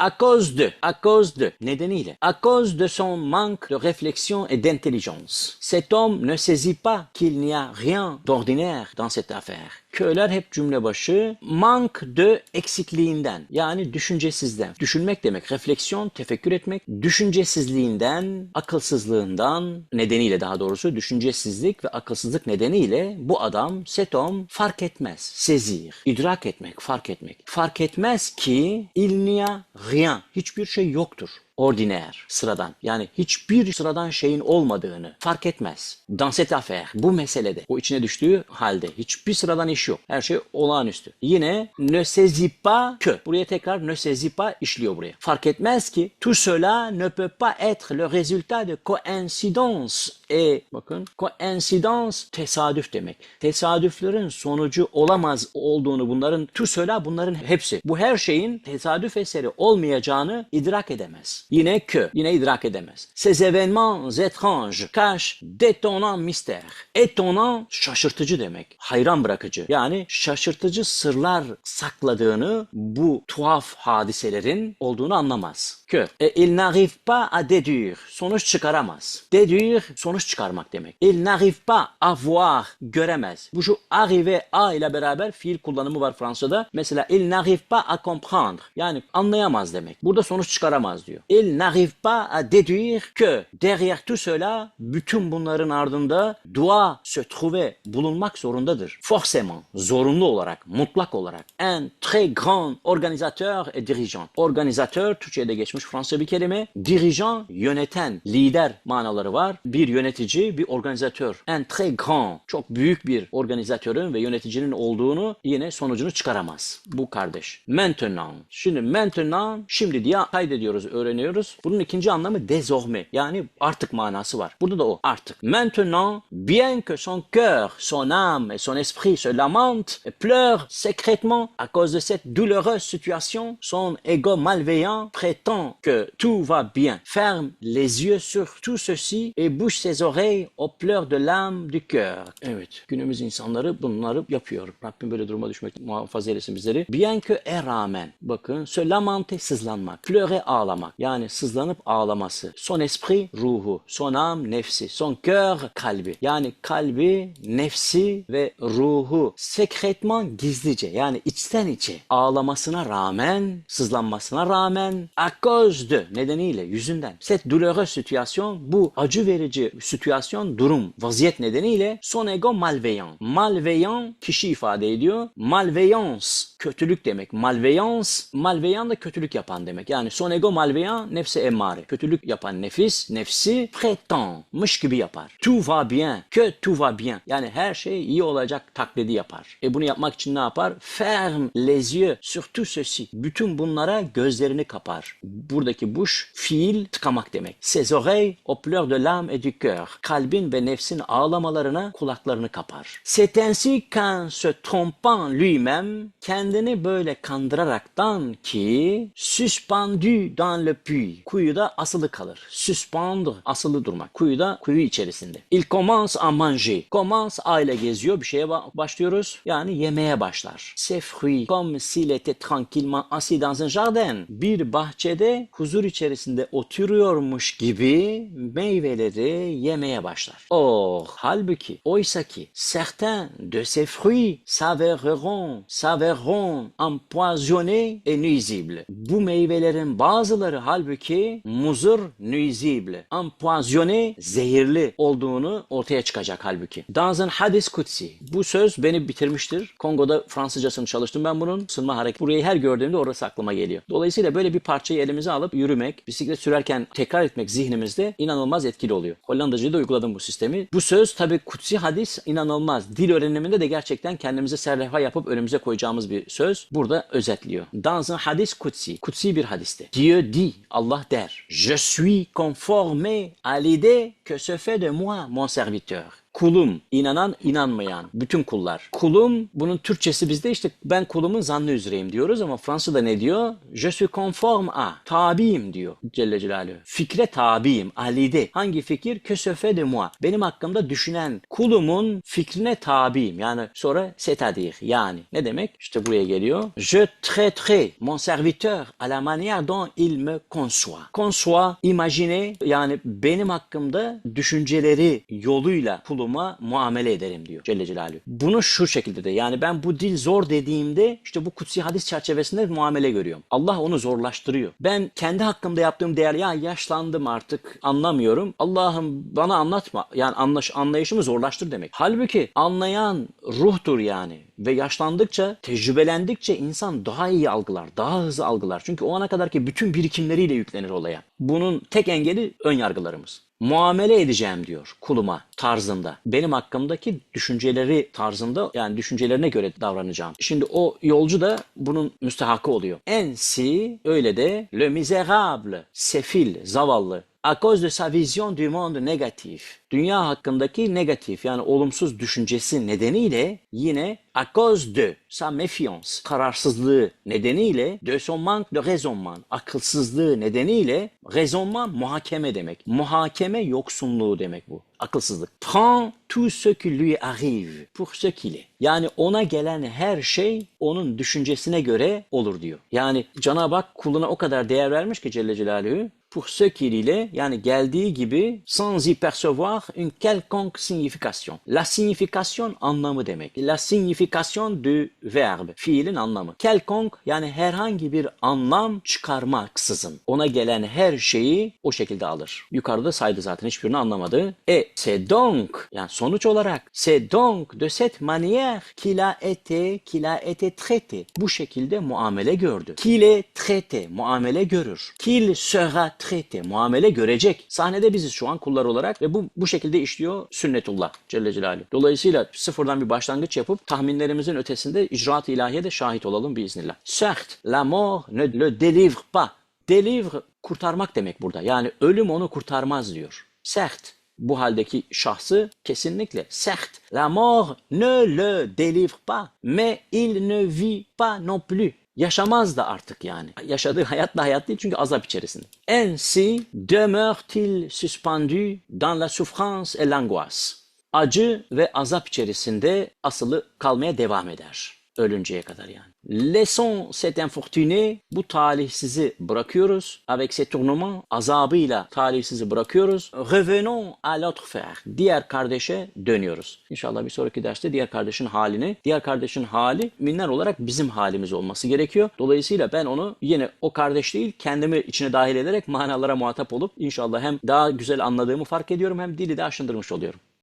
À cause de, à cause de, nedeniyle. À cause de son manque de réflexion et d'intelligence. Cet homme ne saisit pas qu'il n'y a rien d'ordinaire dans cette affaire. Köyler hep cümle başı manque de eksikliğinden yani düşüncesizden. Düşünmek demek refleksiyon, tefekkür etmek. Düşüncesizliğinden, akılsızlığından nedeniyle daha doğrusu düşüncesizlik ve akılsızlık nedeniyle bu adam setom fark etmez. Sezir, idrak etmek, fark etmek. Fark etmez ki il n'y a rien. Hiçbir şey yoktur ordinaire, sıradan. Yani hiçbir sıradan şeyin olmadığını fark etmez. Dans cette affaire, bu meselede, o içine düştüğü halde hiçbir sıradan iş yok. Her şey olağanüstü. Yine ne saisit pas que. Buraya tekrar ne saisit pas işliyor buraya. Fark etmez ki tout cela ne peut pas être le résultat de coïncidence. E bakın coïncidence tesadüf demek. Tesadüflerin sonucu olamaz olduğunu bunların cela bunların hepsi. Bu her şeyin tesadüf eseri olmayacağını idrak edemez. Yine que, yine idrak edemez. Ces événements étranges cachent d'étonnants mystères. Étonnant şaşırtıcı demek. Hayran bırakıcı. Yani şaşırtıcı sırlar sakladığını bu tuhaf hadiselerin olduğunu anlamaz. Que. E, il n'arrive pas à déduire. Sonuç çıkaramaz. Déduire sonuç çıkarmak demek. Il n'arrive pas à voir. Göremez. Bu şu arrive a ile beraber fiil kullanımı var Fransa'da. Mesela il n'arrive pas à comprendre. Yani anlayamaz demek. Burada sonuç çıkaramaz diyor. Il n'arrive pas à déduire que derrière tout cela bütün bunların ardında doit se trouver bulunmak zorundadır. Forcément, zorunlu olarak, mutlak olarak un très grand organisateur et dirigeant. Organizatör Türkçe'de geçmiş Fransa bir kelime. Dirigeant yöneten, lider manaları var. Bir yönetici, bir organizatör. Un très grand, çok büyük bir organizatörün ve yöneticinin olduğunu yine sonucunu çıkaramaz. Bu kardeş. Maintenant. Şimdi maintenant, şimdi diye kaydediyoruz, öğreniyoruz. Bunun ikinci anlamı désormais. Yani artık manası var. Burada da o artık. Maintenant, bien que son cœur, son âme et son esprit se lamentent et pleurent secrètement à cause de cette douloureuse situation, son ego malveillant prétend que tout va bien. Ferme les yeux sur tout ceci et bouche ses oreilles aux pleurs de l'âme du cœur. Evet, günümüz insanları bunları yapıyor. Rabbim böyle duruma düşmek muhafaza eylesin bizleri. Bien que e rağmen, bakın, se lamenter sızlanmak, pleurer ağlamak. Yani sızlanıp ağlaması. Son esprit ruhu, son âme nefsi, son cœur kalbi. Yani kalbi, nefsi ve ruhu sekretman gizlice yani içten içe ağlamasına rağmen, sızlanmasına rağmen à cause de nedeniyle yüzünden cette douloureuse situation bu acı verici situasyon durum vaziyet nedeniyle son ego malveillant. Malveillant kişi ifade ediyor. Malveillance kötülük demek. Malveillance malveillant da kötülük yapan demek. Yani son ego malveillant nefse emmare. Kötülük yapan nefis, nefsi prétendmış gibi yapar. Tout va bien, que tout va bien. Yani her şey iyi olacak taklidi yapar. E bunu yapmak için ne yapar? Ferme les yeux sur tout ceci. Bütün bunlara gözlerini kapar. Buradaki buş fiil tıkamak demek. Ses oreilles aux pleurs de l'âme et du cœur. Kalbin ve nefsin ağlamalarına kulaklarını kapar. C'est ainsi qu'en se trompant lui-même kendini böyle kandıraraktan ki suspendu dans le puits. Kuyuda asılı kalır. Suspendre asılı durmak. Kuyuda kuyu içerisinde. Il commence à manger. Commence a ile geziyor. Bir şeye ba- başlıyoruz. Yani yemeye başlar. Ses fruits comme s'il était tranquillement assis dans un jardin. Bir bahçede huzur içerisinde oturuyormuş gibi meyveleri yemeye başlar. Or, halbuki, oysa ki certains de ces fruits s'avéreront, s'avéreront empoisonnés et nuisibles. Bu meyvelerin bazıları halbuki muzur, nuisible, empoisonné, zehirli olduğunu ortaya çıkacak halbuki. Dans un hadis kutsi. Bu söz beni bitirmiştir. Kongo'da Fransızcasını çalıştım ben bunun. Sınma hareket. Burayı her gördüğümde orası aklıma geliyor. Dolayısıyla böyle bir parçayı elimize alıp yürümek, bisiklet sürerken tekrar etmek zihnimizde inanılmaz etkili oluyor. Hollandacı'da uyguladım bu sistemi. Bu söz tabii kutsi hadis inanılmaz. Dil öğreniminde de gerçekten kendimize serlevha yapıp önümüze koyacağımız bir söz burada özetliyor. Dans un hadis kutsi. Kutsi bir hadiste. Dieu dit, Allah der. Je suis conformé à l'idée que se fait de moi mon serviteur. Kulum, inanan, inanmayan, bütün kullar. Kulum, bunun Türkçesi bizde işte ben kulumun zannı üzereyim diyoruz ama Fransa'da ne diyor? Je suis conforme à, tabiyim diyor Celle Celaluhu. Fikre tabiyim, alide. Hangi fikir? Que se fait de moi? Benim hakkımda düşünen kulumun fikrine tabiyim. Yani sonra c'est-à-dire yani. Ne demek? İşte buraya geliyor. Je traiterai mon serviteur à la manière dont il me conçoit. Conçoit, imagine yani benim hakkımda düşünceleri yoluyla kuluma muamele ederim diyor Celle Celaluhu. Bunu şu şekilde de yani ben bu dil zor dediğimde işte bu kutsi hadis çerçevesinde muamele görüyorum. Allah onu zorlaştırıyor. Ben kendi hakkımda yaptığım değer ya yaşlandım artık anlamıyorum. Allah'ım bana anlatma. Yani anlaş, anlayışımı zorlaştır demek. Halbuki anlayan ruhtur yani. Ve yaşlandıkça, tecrübelendikçe insan daha iyi algılar, daha hızlı algılar. Çünkü o ana kadarki bütün birikimleriyle yüklenir olaya. Bunun tek engeli ön yargılarımız muamele edeceğim diyor kuluma tarzında. Benim hakkımdaki düşünceleri tarzında yani düşüncelerine göre davranacağım. Şimdi o yolcu da bunun müstehakı oluyor. Ensi öyle de le misérable, sefil, zavallı à cause de sa vision du monde négatif. Dünya hakkındaki negatif yani olumsuz düşüncesi nedeniyle yine à cause de sa méfiance, kararsızlığı nedeniyle de son manque de raisonnement, akılsızlığı nedeniyle raisonnement muhakeme demek. Muhakeme yoksunluğu demek bu. Akılsızlık. Prend tout ce qui lui arrive pour ce qu'il est. Yani ona gelen her şey onun düşüncesine göre olur diyor. Yani Cenab-ı Hak kuluna o kadar değer vermiş ki Celle Celaluhu pour ce qu'il ile yani geldiği gibi sans y percevoir une quelconque signification. La signification anlamı demek. La signification du verbe. Fiilin anlamı. Quelconque yani herhangi bir anlam çıkarmaksızın. Ona gelen her şeyi o şekilde alır. Yukarıda saydı zaten hiçbirini anlamadı. E c'est donc yani sonuç olarak c'est donc de cette manière qu'il a été qu'il a été traité. Bu şekilde muamele gördü. Qu'il est traité muamele görür. Qu'il sera traité muamele görecek. Sahnede biziz şu an kullar olarak ve bu bu şekilde işliyor sünnetullah Celle Celaluhu. Dolayısıyla sıfırdan bir başlangıç yapıp tahminlerimizin ötesinde icraat-ı ilahiye de şahit olalım biiznillah. Certes, la mort ne le délivre pas. Délivre kurtarmak demek burada. Yani ölüm onu kurtarmaz diyor. Certes, bu haldeki şahsı kesinlikle certes la mort ne le délivre pas mais il ne vit pas non plus. Yaşamaz da artık yani. Yaşadığı hayat da hayat değil çünkü azap içerisinde. Ainsi demeure-t-il suspendu dans la souffrance et l'angoisse. Acı ve azap içerisinde asılı kalmaya devam eder. Ölünceye kadar yani. Laissons cet infortuné, bu talihsizi bırakıyoruz. Avec ses tournements, azabıyla talihsizi bırakıyoruz. Revenons à l'autre frère. Diğer kardeşe dönüyoruz. İnşallah bir sonraki derste diğer kardeşin halini, diğer kardeşin hali minler olarak bizim halimiz olması gerekiyor. Dolayısıyla ben onu yine o kardeş değil kendimi içine dahil ederek manalara muhatap olup inşallah hem daha güzel anladığımı fark ediyorum hem dili de aşındırmış oluyorum.